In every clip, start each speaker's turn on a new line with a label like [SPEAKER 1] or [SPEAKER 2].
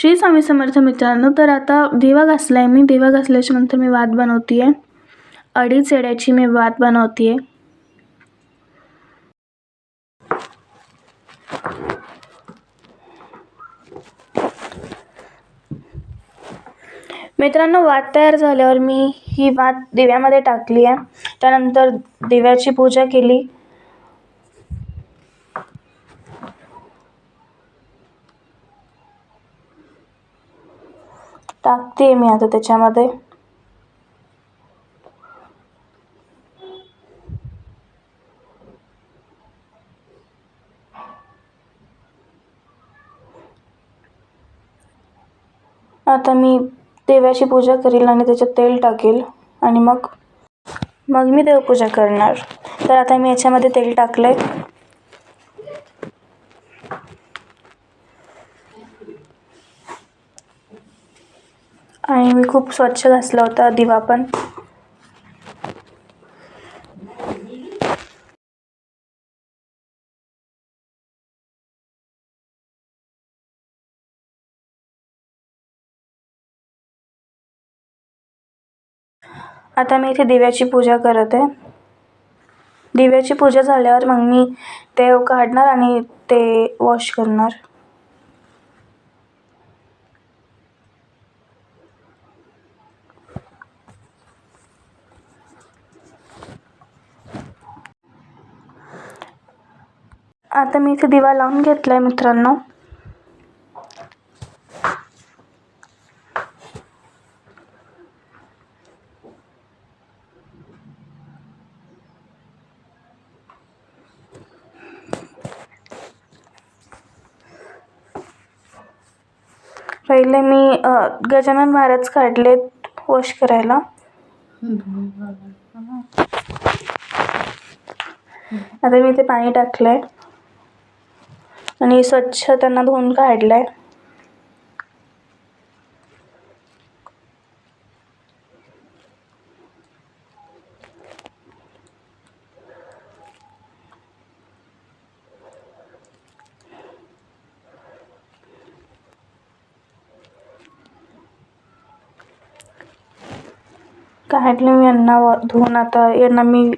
[SPEAKER 1] श्री स्वामी समर्थ मित्रांनो तर आता दिवा घासला आहे मी. दिवा घासल्याच्या नंतर मी वात बनवते आहे अडीच येड्याची मी वात बनवते आहे मित्रांनो वात तयार झाल्यावर मी ही वात दिव्यामध्ये टाकली आहे त्यानंतर दिव्याची पूजा केली. टाकते मी आता त्याच्यामध्ये. आता मी देव्याची पूजा करील आणि त्याच्यात तेल टाकेल आणि मग मग मी देवपूजा करणार. तर आता मी याच्यामध्ये तेल टाकलं आहे आणि मी खूप स्वच्छ घासला होता दिवा पण. आता मी इथे दिव्याची पूजा करत आहे. दिव्याची पूजा झाल्यावर मग मी ते काढणार आणि ते वॉश करणार. आता मी इथे दिवा लावून घेतला आहे मित्रांनो. पहिले मी गजानन महाराज काढलेत वॉश करायला. आता मी ते पाणी टाकलं आहे आणि स्वच्छ त्यांना धुवून काढलं आहे काढले मी यांना धुवून आता यांना मी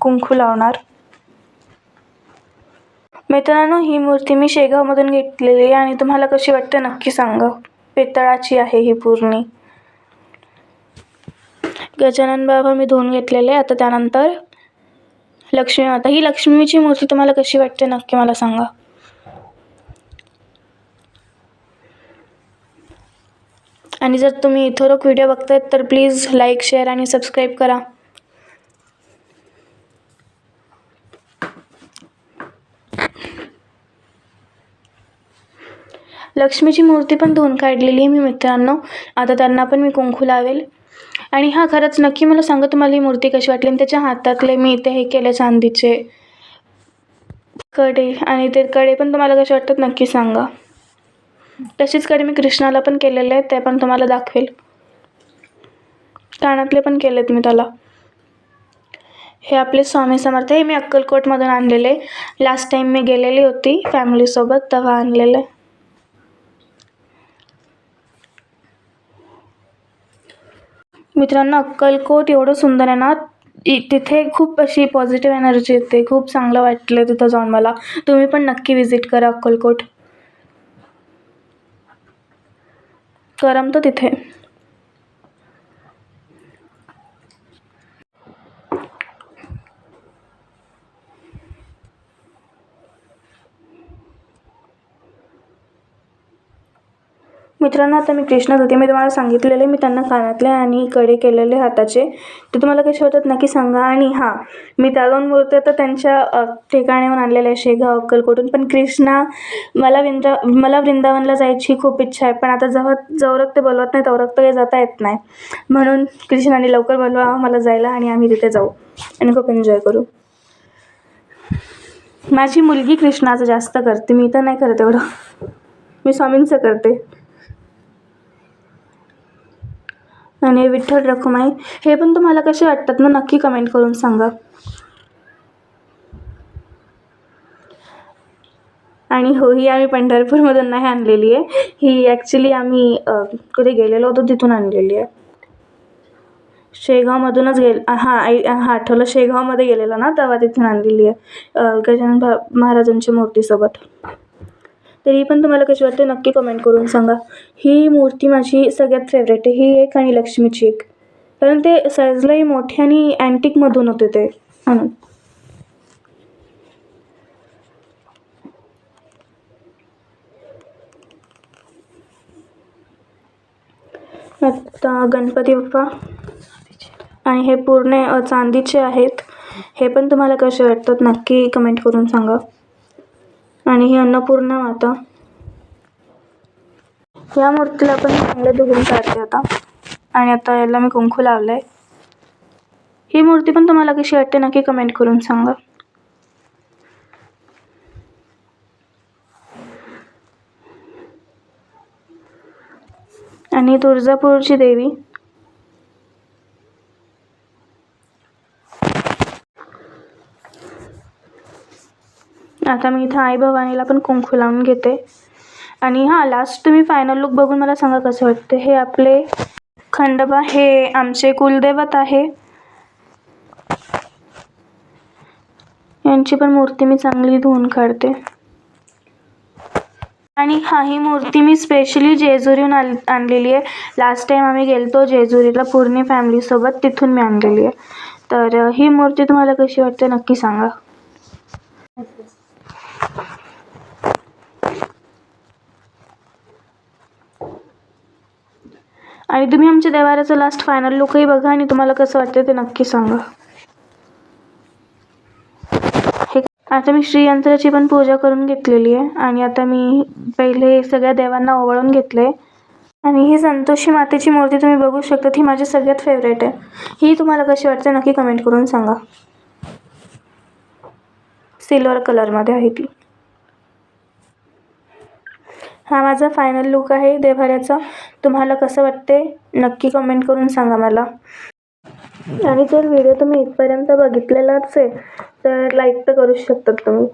[SPEAKER 1] कुंकू लावणार. मित्रांनो ही मूर्ती मी शेगावमधून घेतलेली आहे आणि तुम्हाला कशी वाटते नक्की सांगा. पितळाची आहे ही पूर्णी. गजानन बाबा मी धुवून घेतलेले आता त्यानंतर लक्ष्मी माता. ही लक्ष्मीची मूर्ती तुम्हाला कशी वाटते नक्की मला सांगा. आणि जर तुम्ही इथोरक व्हिडिओ बघतायत तर प्लीज लाईक शेअर आणि सबस्क्राईब करा. लक्ष्मीची मूर्ती पण धुवून काढलेली आहे मी मित्रांनो. आता त्यांना पण मी कुंकू लावेल. आणि हां खरंच नक्की मला सांगा तुम्हाला ही मूर्ती कशी वाटली? आणि त्याच्या हातातले मी इथे हे केले चांदीचे कडे. आणि ते कडे पण तुम्हाला कसे वाटतात नक्की सांगा. तशीच कडे मी कृष्णाला पण केलेले आहेत ते पण तुम्हाला दाखवेल. कानातले पण केलेत मी त्याला. हे आपले स्वामी समर्थ हे मी अक्कलकोटमधून आणलेले. लास्ट टाईम मी गेलेली होती फॅमिलीसोबत तेव्हा आणलेले. मित्रांनो अक्कलकोट एवढं सुंदर आहे ना इ तिथे खूप अशी पॉझिटिव्ह एनर्जी येते. खूप चांगलं वाटलं तिथं जाऊन मला. तुम्ही पण नक्की विजिट करा अक्कलकोट. करमतं तिथे. मित्रांनो आता मी कृष्णा होते मी तुम्हाला सांगितलेले मी त्यांना कानातले आणि कडे केलेले हाताचे. ते तुम्हाला कसे होतात नक्की सांगा. आणि हां मी त्या दोन मूर्त्या तर त्यांच्या अ, ठिकाणाहून आणलेल्या आहे शेगाव अक्कलकोटून पण कृष्णा मला वृंदा मला वृंदावनला जायची खूप इच्छा आहे. पण आता जेव्हा जवरक ते बोलवत नाही तवरक तर काही जाता येत नाही. म्हणून कृष्णाने लवकर बोलवा मला जायला आणि आम्ही तिथे जाऊ. आणि खूप एन्जॉय करू. माझी मुलगी कृष्णाचं जास्त करते. मी तर नाही करत एवढं. मी स्वामींचं करते. आणि विठ्ठल रखुमाई हे पण तुम्हाला कसे वाटतात ना नक्की कमेंट करून सांगा. आणि हो ही आम्ही पंढरपूरमधून नाही आणलेली आहे. ही ॲक्च्युली आम्ही कुठे गेलेलो होतो तिथून आणलेली आहे. शेगावमधूनच गेल हां आई हां आठवलं शेगावमध्ये गेलेलो ना तेव्हा तिथून आणलेली आहे. गजानन भा महाराजांच्या मूर्तीसोबत तरी पण तुम्हाला कशी वाटते नक्की कमेंट करून सांगा. ही मूर्ती माझी सगळ्यात फेवरेट आहे. ही एक आणि लक्ष्मीची एक. कारण ते साईजलाही मोठे आणि अँटिकमधून होते ते. म्हणून. आता गणपती बाप्पा. आणि हे पूर्ण चांदीचे आहेत. हे पण तुम्हाला कसे वाटतात नक्की कमेंट करून सांगा. आणि ही अन्नपूर्णा माता. या मूर्तीला पण चांगलं धुवून काढते आता. आणि आता याला मी कुंकू लावलं आहे ही मूर्ती पण तुम्हाला कशी वाटते नक्की कमेंट करून सांगा. आणि तुळजापूरची देवी. आता मी इथं आई भवानीला पण कुंकू लावून घेते. आणि हां लास्ट तुम्ही फायनल लुक बघून मला सांगा कसं वाटतं हे आपले खंडोबा हे आमचे कुलदैवत आहे. यांची पण मूर्ती मी चांगली धुवून काढते. आणि हा ही मूर्ती मी स्पेशली जेजुरीहून आण आणलेली आहे. लास्ट टाईम आम्ही गेलतो जेजुरीला पूर्ण फॅमिलीसोबत तिथून मी आणलेली आहे. तर ही मूर्ती तुम्हाला कशी वाटते नक्की सांगा. आणि तुम्ही आमच्या देवाऱ्याचं लास्ट फायनल लुकही बघा आणि तुम्हाला कसं वाटतं ते नक्की सांगा. हे आता मी श्रीयंत्राची पण पूजा करून घेतलेली आहे आणि आता मी पहिले सगळ्या देवांना ओवाळून घेतलं आहे आणि ही संतोषी मातेची मूर्ती तुम्ही बघू शकता ही माझी सगळ्यात फेवरेट आहे. ही तुम्हाला कशी वाटते नक्की कमेंट करून सांगा. सिल्वर कलरमध्ये आहे ती. हा माझा फायनल लुक आहे. देवाऱ्याचा तुम्हाला कसं वाटते नक्की कमेंट करून सांगा मला. आणि जर व्हिडिओ तुम्ही इथपर्यंत बघितलेलाच आहे तर लाईक तर करूच शकतात तुम्ही.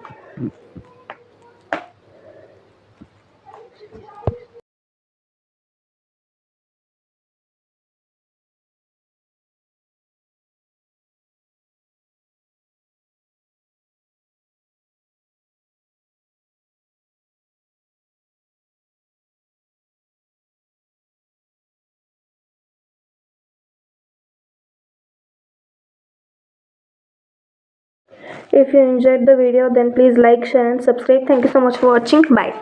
[SPEAKER 1] If you enjoyed the video then please like, share and subscribe. Thank you so much for watching. Bye.